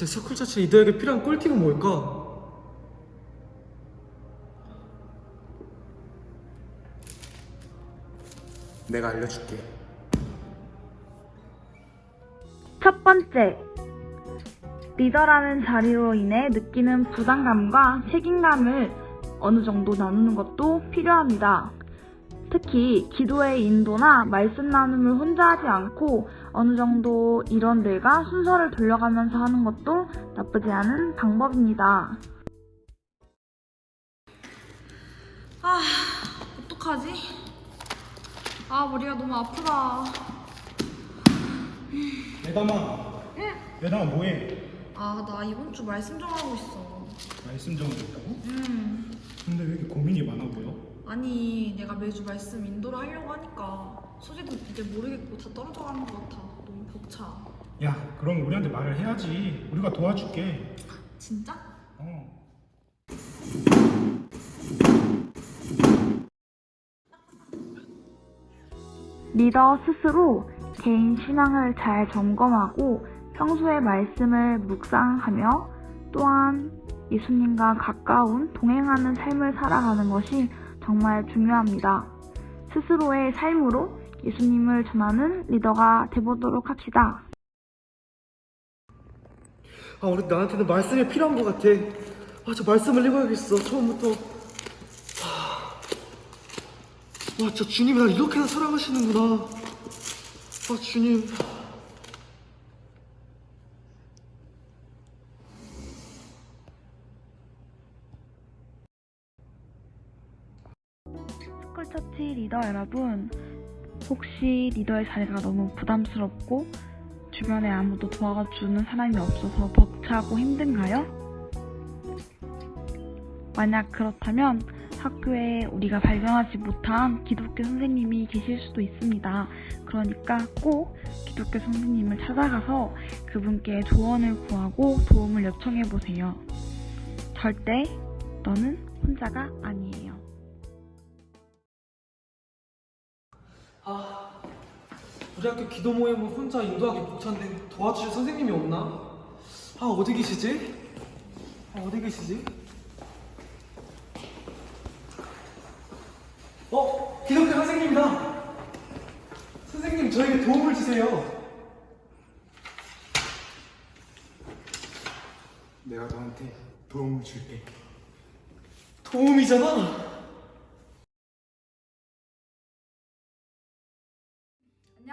대체 스쿨처치 리더에게 필요한 꿀팁은 뭘까? 내가 알려줄게. 첫 번째, 리더라는 자리로 인해 느끼는 부담감과 책임감을 어느 정도 나누는 것도 필요합니다. 특히 기도의 인도나 말씀 나눔을 혼자 하지 않고 어느 정도 일원들과 순서를 돌려가면서 하는 것도 나쁘지 않은 방법입니다. 아, 어떡하지? 아, 머리가 너무 아프다. 예담아 예담아 뭐해? 아, 나 이번 주 말씀 좀 하고 있어. 말씀 좀 듣다고? 음. 근데 왜 이렇게 고민이 많아 보여? 아니, 내가 매주 말씀 인도를 하려고 하니까 소리도 이제 모르겠고 다 떨어져 가는 것 같아. 너무 벅차. 야 그럼 우리한테 말을 해야지 우리가 도와줄게 진짜? 리더 스스로 개인 신앙을 잘 점검하고 평소에 말씀을 묵상하며 또한 예수님과 가까운 동행하는 삶을 살아가는 것이 정말 중요합니다. 스스로의 삶으로 예수님을 전하는 리더가 되보도록 합시다. 아, 우리 나한테는 말씀이 필요한 것 같아. 아, 저 말씀을 읽어야겠어. 처음부터. 아, 와, 진짜 주님이 날 이렇게나 사랑하시는구나. 아, 주님. 스쿨처치 리더 여러분, 혹시 리더의 자리가 너무 부담스럽고 주변에 아무도 도와주는 사람이 없어서 벅차고 힘든가요? 만약 그렇다면 학교에 우리가 발견하지 못한 기독교 선생님이 계실 수도 있습니다. 그러니까 꼭 기독교 선생님을 찾아가서 그분께 조언을 구하고 도움을 요청해 보세요. 절대 너는 혼자가 아니에요. 아, 우리 학교 기도 모임을 혼자 인도하기 벅찬데 도와주실 선생님이 없나? 아, 어디 계시지? 아, 어디 계시지? 어, 기독교 선생님이다! 선생님, 저에게 도움을 주세요. 내가 너한테 도움을 줄게 도움이잖아!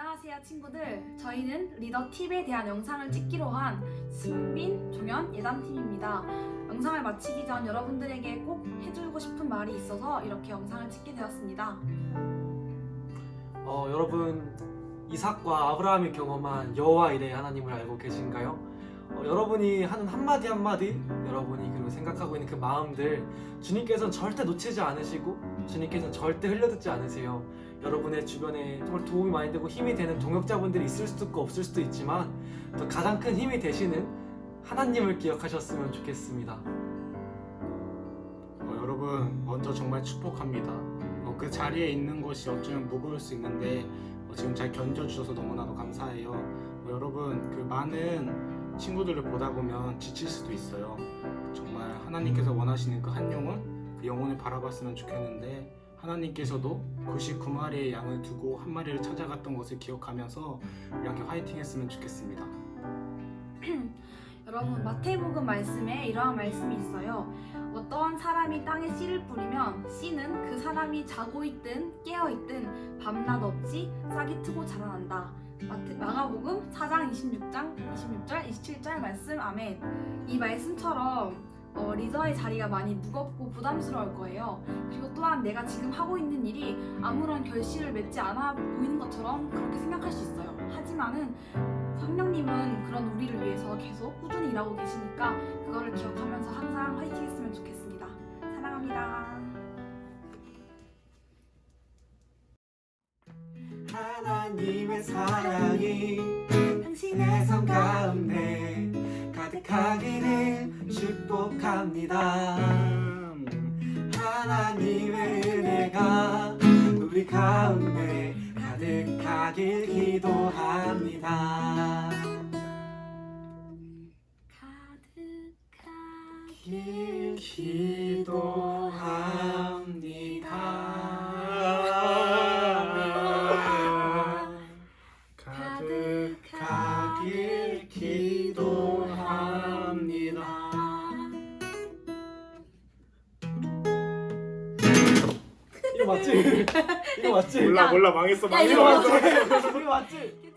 안녕하세요, 친구들. 저희는 리더 팁에 대한 영상을 찍기로 한 승빈, 종현, 예담팀입니다. 영상을 마치기 전 여러분들에게 꼭 해주고 싶은 말이 있어서 이렇게 영상을 찍게 되었습니다. 어, 여러분 이삭과 아브라함이 경험한 여호와 이레 하나님을 알고 계신가요? 어, 여러분이 하는 한마디 한마디 여러분이 그리고 생각하고 있는 그 마음들 주님께서는 절대 놓치지 않으시고 주님께서는 절대 흘려듣지 않으세요 여러분의 주변에 정말 도움이 많이 되고 힘이 되는 동역자분들이 있을 수도 있고 없을 수도 있지만 또 가장 큰 힘이 되시는 하나님을 기억하셨으면 좋겠습니다. 어, 여러분 먼저 정말 축복합니다. 어, 그 자리에 있는 것이 어쩌면 무거울 수 있는데 어, 지금 잘 견뎌주셔서 너무나도 감사해요. 어, 여러분 그 많은 친구들을 보다 보면 지칠 수도 있어요. 정말 하나님께서 원하시는 그 한 영혼 그 영혼을 바라봤으면 좋겠는데 하나님께서도 99마리의 양을 두고 한 마리를 찾아갔던 것을 기억하면서 이렇게 화이팅 했으면 좋겠습니다 여러분 마태복음 말씀에 이러한 말씀이 있어요. 어떠한 사람이 땅에 씨를 뿌리면 씨는 그 사람이 자고 있든 깨어 있든 밤낮 없이 싹이 트고 자라난다. 마태, 마가복음 4장 26장 26절 27절 말씀 아멘. 이 말씀처럼 어, 리더의 자리가 많이 무겁고 부담스러울 거예요. 그리고 또한 내가 지금 하고 있는 일이 아무런 결실을 맺지 않아 보이는 것처럼 그렇게 생각할 수 있어요. 하지만은 성령님은 그런 우리를 위해서 계속 꾸준히 일하고 계시니까 그거를 기억하면서 항상 화이팅 했으면 좋겠습니다. 사랑합니다. 하나님의 사랑이 당신의 삶 가운데 가득하기를 축복합니다. 하나님의 은혜가 우리 가운데 가득하길 기도합니다. 길 기도 맞지? 이거 맞지? 몰라 몰라 망했어 야, 이거 이거 맞지? 이거 맞지?